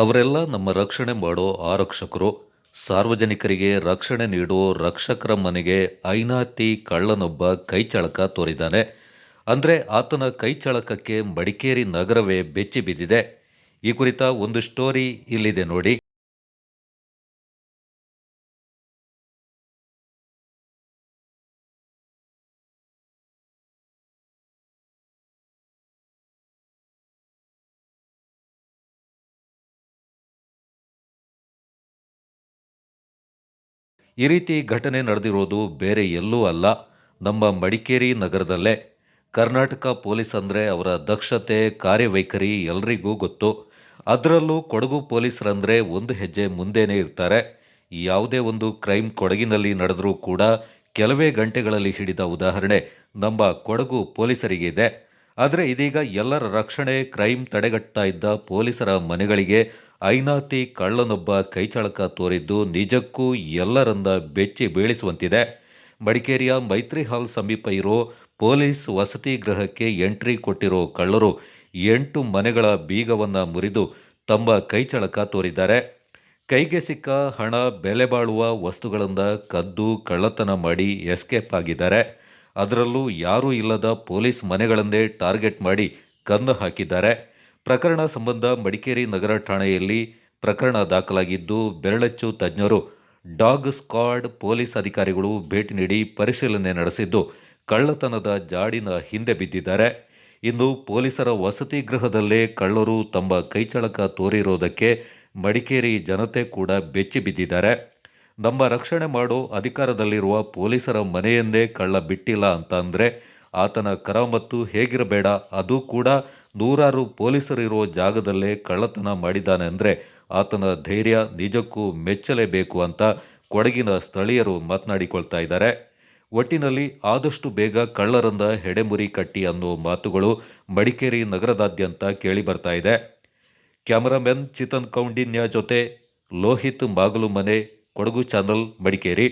ಅವರೆಲ್ಲ ನಮ್ಮ ರಕ್ಷಣೆ ಮಾಡೋ ಆರಕ್ಷಕರು. ಸಾರ್ವಜನಿಕರಿಗೆ ರಕ್ಷಣೆ ನೀಡೋ ರಕ್ಷಕರ ಮನೆಗೆ ಐನಾತಿ ಕಳ್ಳನೊಬ್ಬ ಕೈಚಳಕ ತೋರಿದ್ದಾನೆ. ಅಂದರೆ ಆತನ ಕೈಚಳಕಕ್ಕೆ ಮಡಿಕೇರಿ ನಗರವೇ ಬೆಚ್ಚಿ ಬಿದ್ದಿದೆ. ಈ ಕುರಿತ ಒಂದು ಸ್ಟೋರಿ ಇಲ್ಲಿದೆ ನೋಡಿ. ಈ ರೀತಿ ಘಟನೆ ನಡೆದಿರೋದು ಬೇರೆ ಎಲ್ಲೂ ಅಲ್ಲ. ನಮ್ಮ ಮಡಿಕೇರಿ ನಗರದಲ್ಲೇ. ಕರ್ನಾಟಕ ಪೊಲೀಸ್ ಅಂದರೆ ಅವರ ದಕ್ಷತೆ, ಕಾರ್ಯವೈಖರಿ ಎಲ್ರಿಗೂ ಗೊತ್ತು. ಅದರಲ್ಲೂ ಕೊಡಗು ಪೊಲೀಸರಂದರೆ ಒಂದು ಹೆಜ್ಜೆ ಮುಂದೆನೇ ಇರ್ತಾರೆ. ಯಾವುದೇ ಒಂದು ಕ್ರೈಮ್ ಕೊಡಗಿನಲ್ಲಿ ನಡೆದರೂ ಕೂಡ ಕೆಲವೇ ಗಂಟೆಗಳಲ್ಲಿ ಹಿಡಿದ ಉದಾಹರಣೆ ನಮ್ಮ ಕೊಡಗು ಪೊಲೀಸರಿಗಿದೆ. ಆದರೆ ಇದೀಗ ಎಲ್ಲರ ರಕ್ಷಣೆ ಕ್ರೈಮ್ ತಡೆಗಟ್ತಾ ಇದ್ದ ಪೊಲೀಸರ ಮನೆಗಳಿಗೆ ಐನಾತಿ ಕಳ್ಳನೊಬ್ಬ ಕೈಚಳಕ ತೋರಿದ್ದು ನಿಜಕ್ಕೂ ಎಲ್ಲರನ್ನ ಬೆಚ್ಚಿ ಬೀಳಿಸುವಂತಿದೆ. ಮಡಿಕೇರಿಯ ಮೈತ್ರಿ ಹಾಲ್ ಸಮೀಪ ಇರೋ ಪೊಲೀಸ್ ವಸತಿ ಗೃಹಕ್ಕೆ ಎಂಟ್ರಿ ಕೊಟ್ಟಿರೋ ಕಳ್ಳರು ಎಂಟು ಮನೆಗಳ ಬೀಗವನ್ನ ಮುರಿದು ತಮ್ಮ ಕೈಚಳಕ ತೋರಿದ್ದಾರೆ. ಕೈಗೆ ಸಿಕ್ಕ ಹಣ, ಬೆಲೆ ಬಾಳುವ ವಸ್ತುಗಳಿಂದ ಕದ್ದು, ಕಳ್ಳತನ ಮಾಡಿ ಎಸ್ಕೇಪ್ ಆಗಿದ್ದಾರೆ. ಅದರಲ್ಲೂ ಯಾರೂ ಇಲ್ಲದ ಪೊಲೀಸ್ ಮನೆಗಳನ್ನೇ ಟಾರ್ಗೆಟ್ ಮಾಡಿ ಕಂದು ಹಾಕಿದ್ದಾರೆ. ಪ್ರಕರಣ ಸಂಬಂಧ ಮಡಿಕೇರಿ ನಗರ ಠಾಣೆಯಲ್ಲಿ ಪ್ರಕರಣ ದಾಖಲಾಗಿದ್ದು, ಬೆರಳಚ್ಚು ತಜ್ಞರು ಡಾಗ್ ಸ್ಕ್ವಾಡ್ ಪೊಲೀಸ್ ಅಧಿಕಾರಿಗಳು ಭೇಟಿ ನೀಡಿ ಪರಿಶೀಲನೆ ನಡೆಸಿದ್ದು, ಕಳ್ಳತನದ ಜಾಡಿನ ಹಿಂದೆ ಬಿದ್ದಿದ್ದಾರೆ. ಇನ್ನು ಪೊಲೀಸರ ವಸತಿ ಗೃಹದಲ್ಲೇ ಕಳ್ಳರು ತಮ್ಮ ಕೈಚಳಕ ತೋರಿರೋದಕ್ಕೆ ಮಡಿಕೇರಿ ಜನತೆ ಕೂಡ ಬೆಚ್ಚಿ ಬಿದ್ದಿದ್ದಾರೆ ನಮ್ಮ ರಕ್ಷಣೆ ಮಾಡೋ ಅಧಿಕಾರದಲ್ಲಿರುವ ಪೊಲೀಸರ ಮನೆಯನ್ನೇ ಕಳ್ಳ ಬಿಟ್ಟಿಲ್ಲ ಅಂತ ಅಂದರೆ ಆತನ ಕರಾಮತ್ತು ಹೇಗಿರಬೇಡ? ಅದು ಕೂಡ ನೂರಾರು ಪೊಲೀಸರಿರೋ ಜಾಗದಲ್ಲೇ ಕಳ್ಳತನ ಮಾಡಿದ್ದಾನೆ ಅಂದರೆ ಆತನ ಧೈರ್ಯ ನಿಜಕ್ಕೂ ಮೆಚ್ಚಲೇಬೇಕು ಅಂತ ಕೊಡಗಿನ ಸ್ಥಳೀಯರು ಮಾತನಾಡಿಕೊಳ್ತಾ ಇದ್ದಾರೆ. ಒಟ್ಟಿನಲ್ಲಿ ಆದಷ್ಟು ಬೇಗ ಕಳ್ಳರಂದ ಹೆಡೆಮುರಿ ಕಟ್ಟಿ ಅನ್ನೋ ಮಾತುಗಳು ಮಡಿಕೇರಿ ನಗರದಾದ್ಯಂತ ಕೇಳಿ ಬರ್ತಾ ಇದೆ. ಕ್ಯಾಮರಾಮನ್ ಚಿತನ್ ಕೌಂಡಿನ್ಯ ಜೊತೆ ಲೋಹಿತ್ ಮಾಗಲು ಮನೆ ಕೊಡಗು ಚಾನಲ್ ಮಡಿಕೇರಿ